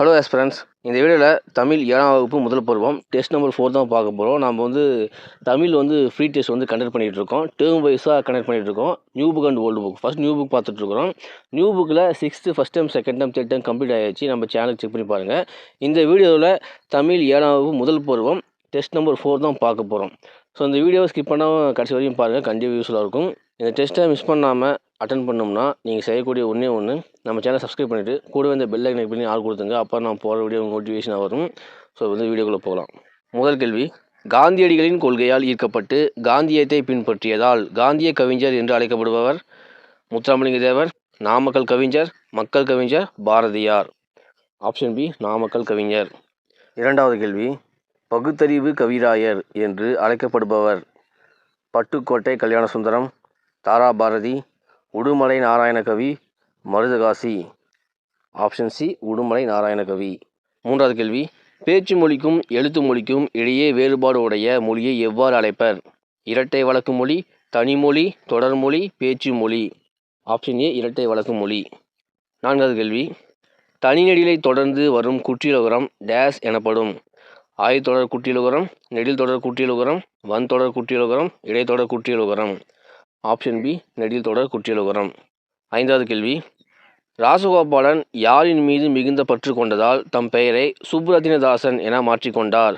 Hello aspirants இந்த வீடியோவில் தமிழ் ஏழாம் வகுப்பு முதல் பருவம் டெஸ்ட் நம்பர் ஃபோர் தான் பார்க்க போகிறோம் நம்ம வந்து தமிழ் வந்து ஃப்ரீ டெஸ்ட் வந்து கண்டக்ட் பண்ணிகிட்டு இருக்கோம். டேர்ம் வைஸாக கண்டக்ட் பண்ணிகிட்டு இருக்கோம். New book and old book first new book பார்த்துட்டு இருக்கிறோம். நியூ புக்கில் sixth first time second time third time complete ஆகிடுச்சு நம்ம சேனலுக்கு செக் பண்ணி பாருங்கள் இந்த வீடியோவில் தமிழ் ஏழாம் வகுப்பு முதல் பருவம் டெஸ்ட் நம்பர் ஃபோர் தான் பார்க்க போகிறோம் ஸோ இந்த வீடியோவை ஸ்கிப் பண்ணாமல் கடைசி வரையும் பாருங்கள் கண்டிப்பாக யூஸ்ஃபுல்லாக இருக்கும். இந்த டெஸ்ட்டை மிஸ் பண்ணாமல் அட்டன் பண்ணோம்னா நீங்கள் செய்யக்கூடிய ஒன்றே ஒன்று நம்ம சேனல் சப்ஸ்கிரைப் பண்ணிவிட்டு கூடவே இந்த பெல் ஐக்கனை பண்ணி ஆள் கொடுத்துங்க அப்போ நான் போகிற வீடியோ நோட்டிஃபிகேஷனாக வரும். ஸோ வந்து வீடியோக்குள்ளே போகலாம். முதல் கேள்வி. காந்தியடிகளின் கொள்கையால் ஈர்க்கப்பட்டு காந்தியத்தை பின்பற்றியதால் காந்திய கவிஞர் என்று அழைக்கப்படுபவர் முத்துராமலிங்க தேவர் நாமக்கல் கவிஞர் மக்கள் கவிஞர் பாரதியார். ஆப்ஷன் பி நாமக்கல் கவிஞர். இரண்டாவது கேள்வி. பகுத்தறிவு கவிராயர் என்று அழைக்கப்படுபவர் Pattukottai Kalyanasundaram Sundaram Bharathi Udumalai Narayanakavi Marudhakasi. Option C Udumalai Narayanakavi. மூன்றாவது கேள்வி பேச்சு மொழிக்கும் எழுத்து மொழிக்கும் இடையே வேறுபாடு உடைய மொழியை எவ்வாறு அழைப்பர்? இரட்டை வழக்கு மொழி தனிமொழி தொடர்மொழி பேச்சு மொழி. ஆப்ஷன் ஏ இரட்டை வழக்கு மொழி. நான்காவது கேள்வி தனிநெடிலை தொடர்ந்து வரும் குற்றியலுகரம் டேஸ் எனப்படும். ஆயத்தொடர் குற்றியலுகரம் நெடில் தொடர் குற்றியலுகரம் வன்தொடர் குற்றியலுகரம் இடைத்தொடர் குற்றியலுகரம். ஆப்ஷன் பி நெடில் தொடர் குற்றியலுகரம். ஐந்தாவது கேள்வி. ராசகோபாலன் யாரின் மீது மிகுந்த பற்று கொண்டதால் தம் பெயரை சுப்ரத்தினதாசன் என மாற்றிக்கொண்டார்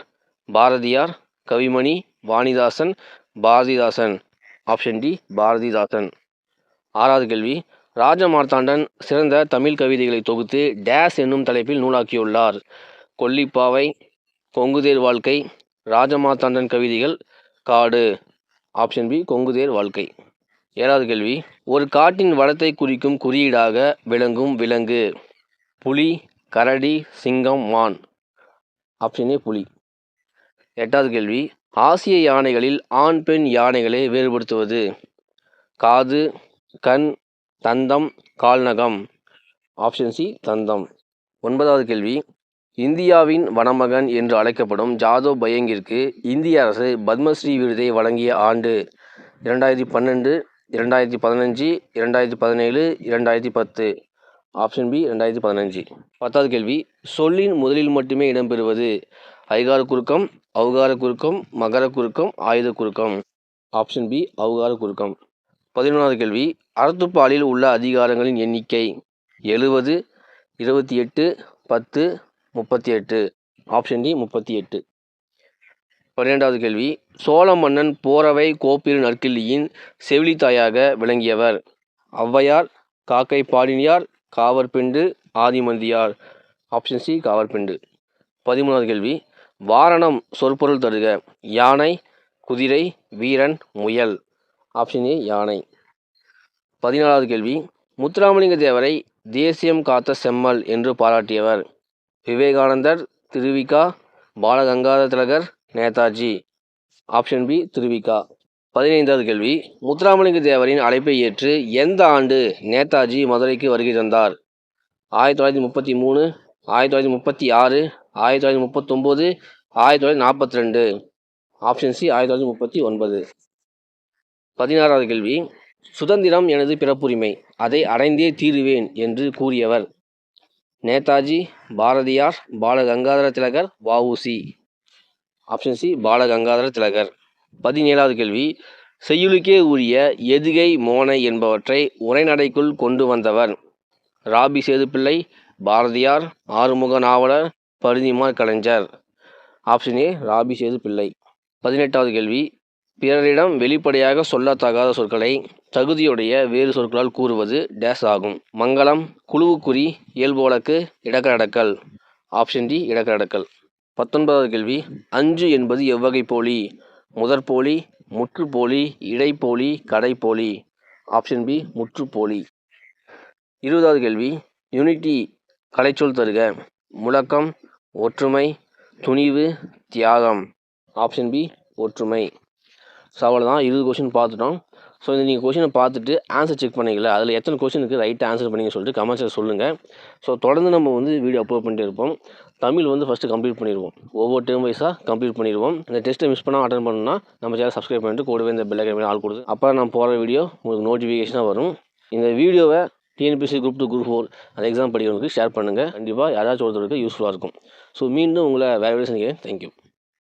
Bharathiyar Kavimani Vanidasan Bharathidasan. Option D Bharathidasan. ஆறாவது கேள்வி. ராஜமார்த்தாண்டன் சிறந்த தமிழ் கவிதைகளை தொகுத்து டேஸ் என்னும் தலைப்பில் நூலாக்கியுள்ளார். கொல்லிப்பாவை கொங்குதேர் வாழ்க்கை ராஜமார்த்தாண்டன் கவிதைகள் காடு. ஆப்ஷன் பி கொங்குதேர் வாழ்க்கை. ஏழாவது கேள்வி. ஒரு காட்டின் வளத்தை குறிக்கும் குறியீடாக விளங்கும் விலங்கு. புலி கரடி சிங்கம் மான் ஆப்ஷன் ஏ புலி. எட்டாவது கேள்வி. ஆசிய யானைகளில் ஆண் பெண் யானைகளை வேறுபடுத்துவது? காது கண் தந்தம் கால்நகம். ஆப்ஷன் சி தந்தம். ஒன்பதாவது கேள்வி. இந்தியாவின் வனமகன் என்று அழைக்கப்படும் ஜாதவ் பயங்கிற்கு இந்திய அரசு பத்மஸ்ரீ விருதை வழங்கிய ஆண்டு இரண்டாயிரத்தி பன்னெண்டு இரண்டாயிரத்தி பதினஞ்சு இரண்டாயிரத்தி பதினேழு இரண்டாயிரத்தி பத்து. ஆப்ஷன் பி ரெண்டாயிரத்தி பதினஞ்சு. பத்தாவது கேள்வி சொல்லின் முதலில் மட்டுமே இடம்பெறுவது. ஐகார குறுக்கம் அவுகார குறுக்கம் மகர குறுக்கம் ஆயுத குறுக்கம். ஆப்ஷன் பி அவுகார குறுக்கம். பதினொன்றாவது கேள்வி அறத்துப்பாலில் உள்ள அதிகாரங்களின் எண்ணிக்கை. எழுபது இருபத்தி எட்டு பத்து முப்பத்தி எட்டு. ஆப்ஷன் டி முப்பத்தி எட்டு. பன்னிரெண்டாவது கேள்வி. சோழ மன்னன் போரவை கோப்பிரு நற்கிள்ளியின் செவிலித்தாயாக விளங்கியவர். Avvaiyar Kakkai Padiniyar Kavarpendu Adhimanthiyar. Option C Kavarpendu. பதிமூணாவது கேள்வி. வாரணம் சொற்பொருள் தருக. யானை குதிரை வீரன் முயல். ஆப்ஷன் ஏ யானை. பதினாலாவது கேள்வி. முத்துராமலிங்க தேவரை தேசியம் காத்த செம்மல் என்று பாராட்டியவர். விவேகானந்தர் திருவிகா பாலகங்காதர திலகர் நேதாஜி. ஆப்ஷன் பி திருவிகா பதினைந்தாவது கேள்வி. முத்துராமலிங்க தேவரின் அழைப்பை ஏற்று எந்த ஆண்டு நேதாஜி மதுரைக்கு வருகை தந்தார்? ஆயிரத்தி தொள்ளாயிரத்தி முப்பத்தி மூணு ஆயிரத்தி தொள்ளாயிரத்தி முப்பத்தி ஆறு ஆயிரத்தி தொள்ளாயிரத்தி முப்பத்தொம்போது ஆயிரத்தி தொள்ளாயிரத்தி நாற்பத்தி ரெண்டு. ஆப்ஷன் சி ஆயிரத்தி தொள்ளாயிரத்தி முப்பத்தி ஒன்பது. பதினாறாவது கேள்வி. சுதந்திரம் எனது பிறப்புரிமை. அதை அடைந்தே தீருவேன் என்று கூறியவர். Netaji Bharathiyar Balagangadhara Thilakar VOC option C Balagangadhara Thilakar. பதினேழாவது கேள்வி செய்யுளுக்கே உரிய எதுகை மோனை என்பவற்றை உரைநடைக்குள் கொண்டு வந்தவர். ராபி சேதுப்பிள்ளை பாரதியார் ஆறுமுக நாவலர் பருதிமார் கலைஞர். Option A Rapi Sethupillai. பதினெட்டாவது கேள்வி பிறரிடம் வெளிப்படையாக சொல்லத்தகாத சொற்களை தகுதியுடைய வேறு சொற்களால் கூறுவது டேஸ் ஆகும். மங்களம் குழுவுக்குறி இயல்பு வழக்கு இடக்கடக்கல் ஆப்ஷன் டி இடக்கடக்கல் பத்தொன்பதாவது கேள்வி. அஞ்சு என்பது எவ்வகை போலி? முதற்போலி முற்றுப்போலி இடைப்போலி கடைப்போலி ஆப்ஷன் பி முற்றுப்போலி இருபதாவது கேள்வி. யூனிட்டி கலைச்சொல் தருக. முழக்கம் ஒற்றுமை துணிவு தியாகம். ஆப்ஷன் பி ஒற்றுமை. ஸோ அவ்வளோதான் இருபது கொஷின் பார்த்துட்டோம். ஸோ இந்த நீங்கள் கொஷினை பார்த்துட்டு ஆன்சர் செக் பண்ணிக்கல. அதில் எத்தனை கொஷினுக்கு ரைட் ஆன்சர் பண்ணிங்க சொல்லிட்டு கமெண்ட்ஸில் சொல்லுங்கள் ஸோ தொடர்ந்து நம்ம வந்து வீடியோ அப்லோட் பண்ணிட்டு இருப்போம். தமிழ் வந்து ஃபஸ்ட்டு கம்ப்ளீட் பண்ணிடுவோம். ஒவ்வொரு டேர்ம் வைஸாக கம்ப்ளீட் பண்ணிடுவோம். இந்த டெஸ்ட்டை மிஸ் பண்ணால் அட்டன் பண்ணணும்னா நம்ம சேனல் சப்ஸ்கிரைப் பண்ணிட்டு கூடவே இந்த பெல் ஆள் கொடுத்து அப்போ நான் போகிற வீடியோ உங்களுக்கு நோட்டிஃபிகேஷனாக வரும். இந்த வீடியோவை TNPSC group two group four அந்த எக்ஸாம் படிக்கிறவங்களுக்கு ஷேர் பண்ணுங்கள் கண்டிப்பாக யாராச்சும் ஒருத்தருக்கு யூஸ்ஃபுல்லாக இருக்கும். ஸோ மீண்டும் உங்களை வேறு வேலை சந்திக்கிறேன். தேங்க்யூ